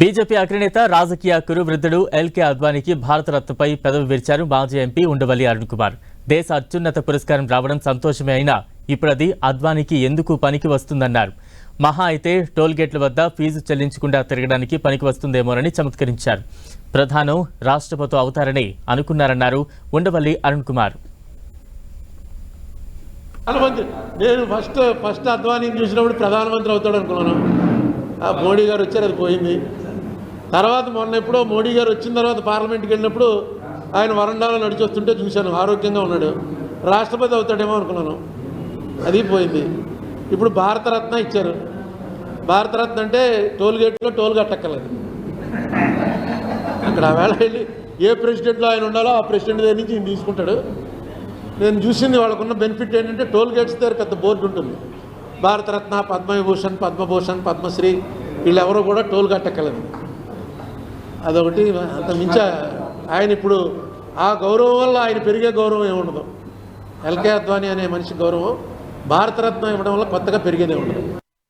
BJP అగ్రనేత రాజకీయ కురువృద్ధుడు LK అద్వానీకి భారతరత్నపై పెదవి విరిచారు మాజీ ఎంపీ ఉండవల్లి అరుణ్ కుమార్. దేశ అత్యున్నత పురస్కారం రావడం సంతోషమే అయినా ఇప్పుడది అద్వానీకి ఎందుకు పనికి వస్తుందన్నారు. మహా అయితే టోల్గేట్ల వద్ద ఫీజు చెల్లించకుండా తిరగడానికి పనికి వస్తుందేమోనని చమత్కరించారు. ప్రధానం రాష్ట్రపతి అవుతారని అనుకున్నారన్నారు ఉండవల్లి అరుణ్ కుమార్. నేను ఫస్ట్ ఫస్ట్ చూసినప్పుడు ప్రధానమంత్రి అవుతాడు అనుకున్నాను. మోడీ గారు వచ్చారు అది పోయింది. తర్వాత మొన్న ఎప్పుడో మోడీ గారు వచ్చిన తర్వాత పార్లమెంట్కి వెళ్ళినప్పుడు ఆయన వరండాలో నడిచి వస్తుంటే చూశాను ఆరోగ్యంగా ఉన్నాడు. రాష్ట్రపతి అవుతాడేమో అనుకున్నాను. అది పోయింది. ఇప్పుడు భారతరత్న ఇచ్చారు. భారతరత్న అంటే టోల్ గేట్లో టోల్ కట్టక్కర్లేదు. అక్కడ ఆ వేళ వెళ్ళి ఏ ప్రెసిడెంట్లో ఆయన ఉండాలో ఆ ప్రెసిడెంట్ దగ్గర నుంచి ఈయన తీసుకుంటాడు. నేను చూసింది వాళ్ళకున్న బెనిఫిట్ ఏంటంటే టోల్ గేట్స్ దగ్గర పెద్ద బోర్డు ఉంటుంది. భారతరత్న పద్మవిభూషణ్ పద్మభూషణ్ పద్మశ్రీ వీళ్ళెవరూ కూడా టోల్ కట్టక్కర్లేదు. అదొకటి. అంత మించ ఆయన ఇప్పుడు ఆ గౌరవం వల్ల ఆయన పెరిగే గౌరవం ఏముండదు. ఎల్కే అద్వానీ అనే మనిషి గౌరవం భారతరత్నం ఇవ్వడం వల్ల కొత్తగా పెరిగేదే ఉండదు.